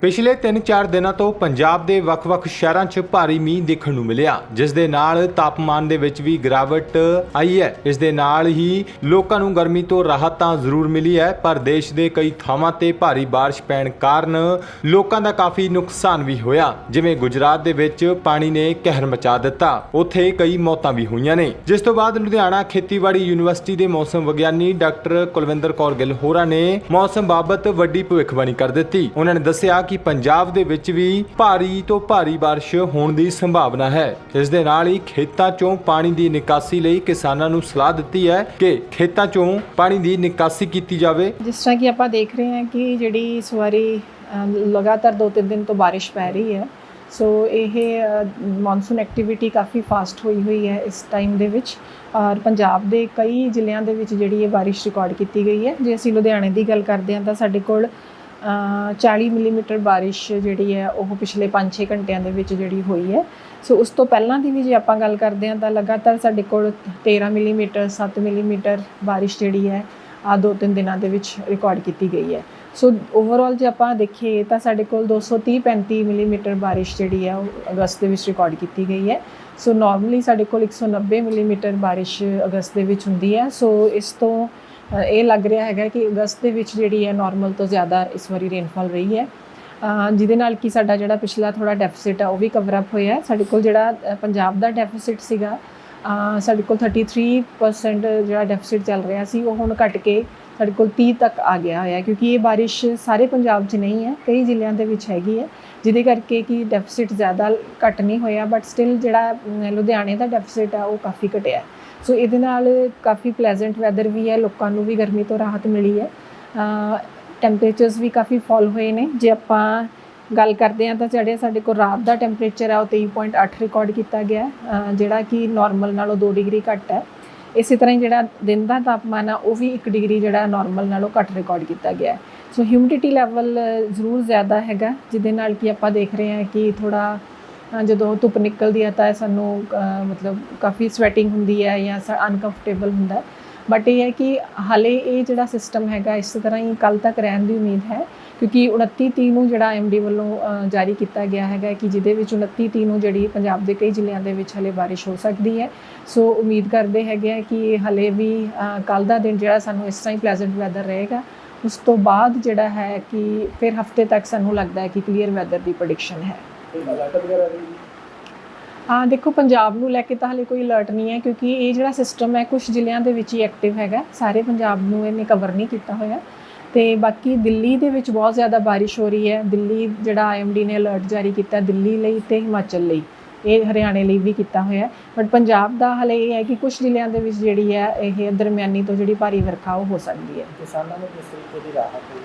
ਪਿਛਲੇ 3-4 ਦਿਨਾਂ ਤੋਂ ਪੰਜਾਬ ਦੇ ਵੱਖ-ਵੱਖ ਸ਼ਹਿਰਾਂ 'ਚ ਭਾਰੀ ਮੀਂਹ ਦੇਖਣ ਨੂੰ ਮਿਲਿਆ ਜਿਸ ਦੇ ਨਾਲ ਤਾਪਮਾਨ ਦੇ ਵਿੱਚ ਵੀ ਗਿਰਾਵਟ ਆਈ ਹੈ ਇਸ ਦੇ ਨਾਲ ਹੀ ਲੋਕਾਂ ਨੂੰ ਗਰਮੀ ਤੋਂ ਰਾਹਤ ਤਾਂ ਜ਼ਰੂਰ ਮਿਲੀ ਹੈ ਪਰ ਦੇਸ਼ ਦੇ ਕਈ ਥਾਵਾਂ ਤੇ ਭਾਰੀ بارش ਪੈਣ ਕਾਰਨ ਲੋਕਾਂ ਦਾ ਕਾਫੀ ਨੁਕਸਾਨ ਵੀ ਹੋਇਆ ਜਿਵੇਂ ਗੁਜਰਾਤ ਦੇ ਵਿੱਚ ਪਾਣੀ ਨੇ ਕਹਿਰ ਮਚਾ ਦਿੱਤਾ ਉੱਥੇ ਕਈ ਮੌਤਾਂ ਵੀ ਹੋਈਆਂ ਨੇ ਜਿਸ ਤੋਂ ਬਾਅਦ ਲੁਧਿਆਣਾ ਖੇਤੀਬਾੜੀ ਯੂਨੀਵਰਸਿਟੀ ਦੇ ਮੌਸਮ ਵਿਗਿਆਨੀ ਡਾਕਟਰ ਕੁਲਵਿੰਦਰ ਕੌਰ ਗਿੱਲ ਹੋਰਾਂ ਨੇ ਮੌਸਮ ਬਾਬਤ ਵੱਡੀ ਭਵਿੱਖਬਾਣੀ ਕਰ ਦਿੱਤੀ ਉਹਨਾਂ ਨੇ ਦੱਸਿਆ ਕਿ ਪੰਜਾਬ ਦੇ ਵਿੱਚ ਵੀ ਭਾਰੀ ਤੋਂ ਭਾਰੀ بارش ਹੋਣ ਦੀ ਸੰਭਾਵਨਾ ਹੈ ਇਸ ਦੇ ਨਾਲ ਹੀ ਖੇਤਾਂ 'ਚੋਂ ਪਾਣੀ ਦੀ ਨਿਕਾਸੀ ਲਈ ਕਿਸਾਨਾਂ ਨੂੰ ਸਲਾਹ ਦਿੱਤੀ ਹੈ ਕਿ ਖੇਤਾਂ 'ਚੋਂ ਪਾਣੀ ਦੀ ਨਿਕਾਸੀ ਕੀਤੀ ਜਾਵੇ ਜਿਸ ਤਰ੍ਹਾਂ ਕਿ ਆਪਾਂ ਦੇਖ ਰਹੇ ਹਾਂ ਕਿ ਜਿਹੜੀ ਇਸ ਵਾਰੀ ਅ, ਲਗਾਤਾਰ 2-3 ਦਿਨ ਤੋਂ ਬਾਰਿਸ਼ ਪੈ ਰਹੀ ਹੈ ਸੋ ਇਹ ਮੌਨਸੂਨ ਐਕਟੀਵਿਟੀ ਕਾਫੀ ਫਾਸਟ ਹੋਈ ਹੋਈ ਹੈ ਇਸ ਟਾਈਮ ਦੇ ਵਿੱਚ ਔਰ ਪੰਜਾਬ ਦੇ ਕਈ ਜ਼ਿਲ੍ਹਿਆਂ ਦੇ ਵਿੱਚ ਜਿਹੜੀ ਇਹ ਬਾਰਿਸ਼ ਰਿਕਾਰਡ ਕੀਤੀ ਗਈ ਹੈ ਜੇ ਅਸੀਂ ਲੁਧਿਆਣੇ ਦੀ ਗੱਲ ਕਰਦੇ ਹਾਂ ਤਾਂ ਸਾਡੇ ਕੋਲ ਅ, 40 ਮਿਲੀਮੀਟਰ ਬਾਰਿਸ਼ ਜਿਹੜੀ ਹੈ, ਉਹ ਪਿਛਲੇ 5-6 ਘੰਟਿਆਂ ਦੇ ਵਿੱਚ ਜਿਹੜੀ ਹੋਈ ਹੈ। ਸੋ ਉਸ ਤੋਂ ਪਹਿਲਾਂ ਦੀ ਵੀ ਜੇ ਆਪਾਂ ਗੱਲ ਕਰਦੇ ਹਾਂ, ਤਾਂ ਲਗਾਤਾਰ ਸਾਡੇ ਕੋਲ 13 ਮਿਲੀਮੀਟਰ 7 ਮਿਲੀਮੀਟਰ ਬਾਰਿਸ਼ ਜਿਹੜੀ ਹੈ ਆ ਦੋ ਤਿੰਨ ਦਿਨਾਂ ਦੇ ਵਿੱਚ ਰਿਕਾਰਡ ਕੀਤੀ ਗਈ ਹੈ। ਸੋ ਓਵਰਆਲ ਜੇ ਆਪਾਂ ਦੇਖੀਏ, ਤਾਂ ਸਾਡੇ ਕੋਲ 230 35 ਮਿਲੀਮੀਟਰ ਬਾਰਿਸ਼ ਜਿਹੜੀ ਹੈ, ਉਹ ਅਗਸਤ ਦੇ ਵਿੱਚ ਰਿਕਾਰਡ ਕੀਤੀ ਗਈ ਹੈ। ਸੋ ਨਾਰਮਲੀ ਸਾਡੇ ਕੋਲ 190 ਮਿਲੀਮੀਟਰ ਬਾਰਿਸ਼ ਅਗਸਤ ਦੇ ਵਿੱਚ ਹੁੰਦੀ ਹੈ। ਸੋ ਇਸ ਤੋਂ ਇਹ ਲੱਗ ਰਿਹਾ ਹੈਗਾ ਕਿ ਅਗਸਤ ਦੇ ਵਿੱਚ ਜਿਹੜੀ ਹੈ ਨਾਰਮਲ ਤੋਂ ਜ਼ਿਆਦਾ ਇਸ ਵਾਰੀ ਰੇਨਫਾਲ ਰਹੀ ਹੈ। ਜਿਹਦੇ ਨਾਲ ਕਿ ਸਾਡਾ ਜਿਹੜਾ ਪਿਛਲਾ ਥੋੜਾ ਡੈਫਿਸਿਟ ਆ, ਉਹ ਵੀ ਕਵਰ ਅਪ ਹੋਇਆ। ਸਾਡੇ ਕੋਲ ਜਿਹੜਾ ਪੰਜਾਬ ਦਾ ਡੈਫਿਸਿਟ ਸੀਗਾ ਸਾਡੇ ਕੋਲ 33% ਜਿਹੜਾ ਡੈਫਿਸਿਟ ਚੱਲ ਰਿਹਾ ਸੀ, ਉਹ ਹੁਣ ਘਟ ਕੇ ਸਾਡੇ ਕੋਲ 30 ਤੱਕ ਆ ਗਿਆ ਹੋਇਆ ਕਿਉਂਕਿ ਇਹ ਬਾਰਿਸ਼ ਸਾਰੇ ਪੰਜਾਬ 'ਚ ਨਹੀਂ ਹੈ, ਕਈ ਜ਼ਿਲ੍ਹਿਆਂ ਦੇ ਵਿੱਚ ਹੈਗੀ ਹੈ, ਜਿਹਦੇ ਕਰਕੇ ਕਿ ਡੈਫਿਸਿਟ ਜ਼ਿਆਦਾ ਘਟ ਨਹੀਂ ਹੋਇਆ ਬਟ ਸਟਿਲ ਜਿਹੜਾ ਲੁਧਿਆਣੇ ਦਾ ਡੈਫਿਸਿਟ ਆ, ਉਹ ਕਾਫੀ ਘਟਿਆ ਸੋ ਇਹਦੇ ਨਾਲ ਕਾਫੀ ਪਲੇਜ਼ੈਂਟ ਵੈਦਰ ਵੀ ਹੈ, ਲੋਕਾਂ ਨੂੰ ਵੀ ਗਰਮੀ ਤੋਂ ਰਾਹਤ ਮਿਲੀ ਹੈ। ਟੈਂਪਰੇਚਰਸ ਵੀ ਕਾਫੀ ਫਾਲ ਹੋਏ ਨੇ। ਜੇ ਆਪਾਂ ਗੱਲ ਕਰਦੇ ਹਾਂ ਤਾਂ ਜਿਹੜੇ ਸਾਡੇ ਕੋਲ ਰਾਤ ਦਾ ਟੈਂਪਰੇਚਰ ਆ, ਉਹ 23.8 ਰਿਕਾਰਡ ਕੀਤਾ ਗਿਆ। ਜਿਹੜਾ ਕਿ ਨਾਰਮਲ ਨਾਲੋਂ 2 ਡਿਗਰੀ ਘੱਟ ਹੈ। ਇਸੇ ਤਰ੍ਹਾਂ ਹੀ ਜਿਹੜਾ ਦਿਨ ਦਾ ਤਾਪਮਾਨ ਆ, ਉਹ ਵੀ 1 ਡਿਗਰੀ ਜਿਹੜਾ ਨਾਰਮਲ ਨਾਲੋਂ ਘੱਟ ਰਿਕਾਰਡ ਕੀਤਾ ਗਿਆ ਸੋ ਹਿਊਮਿਡਿਟੀ ਲੈਵਲ ਜ਼ਰੂਰ ਜ਼ਿਆਦਾ ਹੈਗਾ, ਜਿਹਦੇ ਨਾਲ ਕਿ ਆਪਾਂ ਦੇਖ ਰਹੇ ਹਾਂ ਕਿ ਥੋੜਾ ਜਦੋਂ ਧੁੱਪ ਨਿਕਲਦੀ ਹੈ ਤਾਂ ਸਾਨੂੰ ਮਤਲਬ ਕਾਫੀ ਸਵੈਟਿੰਗ ਹੁੰਦੀ ਹੈ ਜਾਂ ਅਨਕੰਫਰਟੇਬਲ ਹੁੰਦਾ ਬਟ ਇਹ ਹੈ ਕਿ ਹਾਲੇ ਇਹ ਜਿਹੜਾ ਸਿਸਟਮ ਹੈਗਾ, ਇਸ ਤਰ੍ਹਾਂ ਹੀ ਕੱਲ ਤੱਕ ਰਹਿਣ ਦੀ ਉਮੀਦ ਹੈ। ਕਿਉਂਕਿ 29 ਤੀਹ ਨੂੰ ਜਿਹੜਾ ਐਮਡੀ ਵੱਲੋਂ ਜਾਰੀ ਕੀਤਾ ਗਿਆ ਹੈਗਾ ਕਿ ਜਿਹਦੇ ਵਿੱਚ 29 ਤੀਹ ਨੂੰ ਜਿਹੜੀ ਪੰਜਾਬ ਦੇ ਕਈ ਜ਼ਿਲ੍ਹਿਆਂ ਦੇ ਵਿੱਚ ਹਲੇ ਬਾਰਿਸ਼ ਹੋ ਸਕਦੀ ਹੈ। ਸੋ ਉਮੀਦ ਕਰਦੇ ਹੈਗੇ ਆ ਕਿ ਹਲੇ ਵੀ ਕੱਲ ਦਾ ਦਿਨ ਜਿਹੜਾ ਸਾਨੂੰ ਇਸ ਤਰ੍ਹਾਂ ਹੀ ਪਲੇਜ਼ੈਂਟ ਵੈਦਰ ਰਹੇਗਾ। ਉਸ ਤੋਂ ਬਾਅਦ ਜਿਹੜਾ ਹੈ ਕਿ ਫਿਰ ਹਫ਼ਤੇ ਤੱਕ ਸਾਨੂੰ ਲੱਗਦਾ ਹੈ ਕਿ ਕਲੀਅਰ ਵੈਦਰ ਦੀ ਪ੍ਰੈਡਿਕਸ਼ਨ ਹੈ। ਹਾਂ ਦੇਖੋ, ਪੰਜਾਬ ਨੂੰ ਲੈ ਕੇ ਤਾਂ ਹਲੇ ਕੋਈ ਅਲਰਟ ਨਹੀਂ ਹੈ, ਕਿਉਂਕਿ ਇਹ ਜਿਹੜਾ ਸਿਸਟਮ ਹੈ ਕੁਝ ਜ਼ਿਲ੍ਹਿਆਂ ਦੇ ਵਿੱਚ ਹੀ ਐਕਟਿਵ ਹੈਗਾ। ਸਾਰੇ ਪੰਜਾਬ ਨੂੰ ਇਹਨੇ ਕਵਰ ਨਹੀਂ ਕੀਤਾ ਹੋਇਆ। ਤੇ ਬਾਕੀ ਦਿੱਲੀ ਦੇ ਵਿੱਚ ਬਹੁਤ ਜ਼ਿਆਦਾ ਬਾਰਿਸ਼ ਹੋ ਰਹੀ ਹੈ। ਦਿੱਲੀ ਜਿਹੜਾ ਆਈਐਮਡੀ ਨੇ ਅਲਰਟ ਜਾਰੀ ਕੀਤਾ ਦਿੱਲੀ ਲਈ ਤੇ ਹਿਮਾਚਲ ਲਈ। ਇਹ ਹਰਿਆਣੇ ਲਈ ਵੀ ਕੀਤਾ ਹੋਇਆ ਬਟ ਪੰਜਾਬ ਦਾ ਹਲੇ ਇਹ ਹੈ ਕਿ ਕੁਝ ਜ਼ਿਲ੍ਹਿਆਂ ਦੇ ਵਿੱਚ ਜਿਹੜੀ ਹੈ, ਇਹ ਦਰਮਿਆਨੀ ਤੋਂ ਜਿਹੜੀ ਭਾਰੀ ਵਰਖਾ ਉਹ ਹੋ ਸਕਦੀ ਹੈ। ਕਿਸਾਨਾਂ ਨੂੰ ਕਿਸ ਤਰੀਕੇ ਦੀ ਰਾਹਤ ਹੋਈ?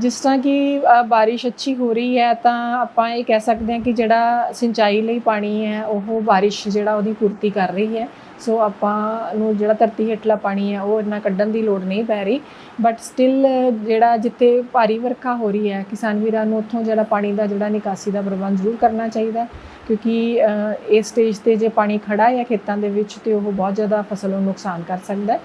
ਜਿਸ ਤਰ੍ਹਾਂ ਕਿ ਅ, ਬਾਰਿਸ਼ ਅੱਛੀ ਹੋ ਰਹੀ ਹੈ ਤਾਂ ਆਪਾਂ ਇਹ ਕਹਿ ਸਕਦੇ ਹਾਂ ਕਿ ਜਿਹੜਾ ਸਿੰਚਾਈ ਲਈ ਪਾਣੀ ਹੈ ਉਹ ਬਾਰਿਸ਼ ਜਿਹੜਾ ਉਹਦੀ ਪੂਰਤੀ ਕਰ ਰਹੀ ਹੈ। ਸੋ ਆਪਾਂ ਨੂੰ ਜਿਹੜਾ ਧਰਤੀ ਹੇਠਲਾ ਪਾਣੀ ਹੈ ਉਹ ਇੰਨਾ ਕੱਢਣ ਦੀ ਲੋੜ ਨਹੀਂ ਪੈ ਰਹੀ। ਬਟ ਸਟਿਲ ਜਿਹੜਾ ਜਿੱਥੇ ਭਾਰੀ ਵਰਖਾ ਹੋ ਰਹੀ ਹੈ ਕਿਸਾਨ ਵੀਰਾਂ ਨੂੰ ਉੱਥੋਂ ਜਿਹੜਾ ਪਾਣੀ ਦਾ ਜਿਹੜਾ ਨਿਕਾਸੀ ਦਾ ਪ੍ਰਬੰਧ ਜ਼ਰੂਰ ਕਰਨਾ ਚਾਹੀਦਾ ਕਿਉਂਕਿ ਇਸ ਸਟੇਜ ਤੇ ਜੇ ਪਾਣੀ ਖੜਾ ਹੈ ਖੇਤਾਂ ਦੇ ਵਿੱਚ ਤੇ ਉਹ ਬਹੁਤ ਜ਼ਿਆਦਾ ਫਸਲ ਨੂੰ ਨੁਕਸਾਨ ਕਰ ਸਕਦਾ ਹੈ।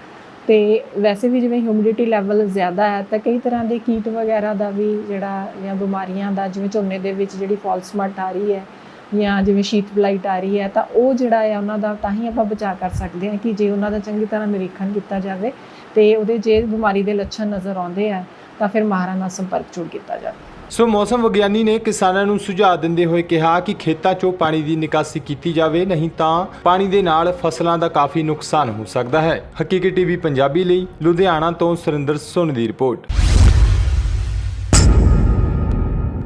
ਤੇ ਵੈਸੇ ਵੀ ਜਿਵੇਂ ਹਿਊਮਿਡਿਟੀ ਲੈਵਲ ਜ਼ਿਆਦਾ ਹੈ ਤਾਂ ਕਈ ਤਰ੍ਹਾਂ ਦੇ ਕੀਟ ਵਗੈਰਾ ਦਾ ਵੀ ਜਿਹੜਾ ਜਾਂ ਬਿਮਾਰੀਆਂ ਦਾ, ਜਿਵੇਂ ਝੋਨੇ ਦੇ ਵਿੱਚ ਜਿਹੜੀ ਫਾਲਸ ਮਟ ਆ ਰਹੀ ਹੈ ਜਾਂ ਜਿਵੇਂ ਸ਼ੀਤ ਬਲਾਈਟ ਆ ਰਹੀ ਹੈ ਤਾਂ ਉਹ ਜਿਹੜਾ ਹੈ ਉਹਨਾਂ ਦਾ ਤਾਂ ਹੀ ਆਪਾਂ ਬਚਾ ਕਰ ਸਕਦੇ ਹਾਂ ਕਿ ਜੇ ਉਹਨਾਂ ਦਾ ਚੰਗੀ ਤਰ੍ਹਾਂ ਨਿਰੀਖਣ ਕੀਤਾ ਜਾਵੇ ਤੇ ਉਹਦੇ ਜੇ ਬਿਮਾਰੀ ਦੇ ਲੱਛਣ ਨਜ਼ਰ ਆਉਂਦੇ ਆ ਤਾਂ ਫਿਰ ਮਾਹਰਾਂ ਨਾਲ ਸੰਪਰਕ ਜ਼ਰੂਰ ਕੀਤਾ ਜਾਵੇ। ਸੋ ਮੌਸਮ ਵਿਗਿਆਨੀ ਨੇ ਕਿਸਾਨਾਂ ਨੂੰ ਸੁਝਾਅ ਦਿੰਦੇ ਹੋਏ ਕਿਹਾ ਕਿ ਖੇਤਾਂ 'ਚੋਂ ਪਾਣੀ ਦੀ ਨਿਕਾਸੀ ਕੀਤੀ ਜਾਵੇ, ਨਹੀਂ ਤਾਂ ਪਾਣੀ ਦੇ ਨਾਲ ਫਸਲਾਂ ਦਾ ਕਾਫੀ ਨੁਕਸਾਨ ਹੋ ਸਕਦਾ ਹੈ। ਹਕੀਕੀ ਟੀਵੀ ਪੰਜਾਬੀ ਲਈ, ਲੁਧਿਆਣਾ ਤੋਂ ਸੁਰਿੰਦਰ ਸੁਨ ਦੀ ਰਿਪੋਰਟ।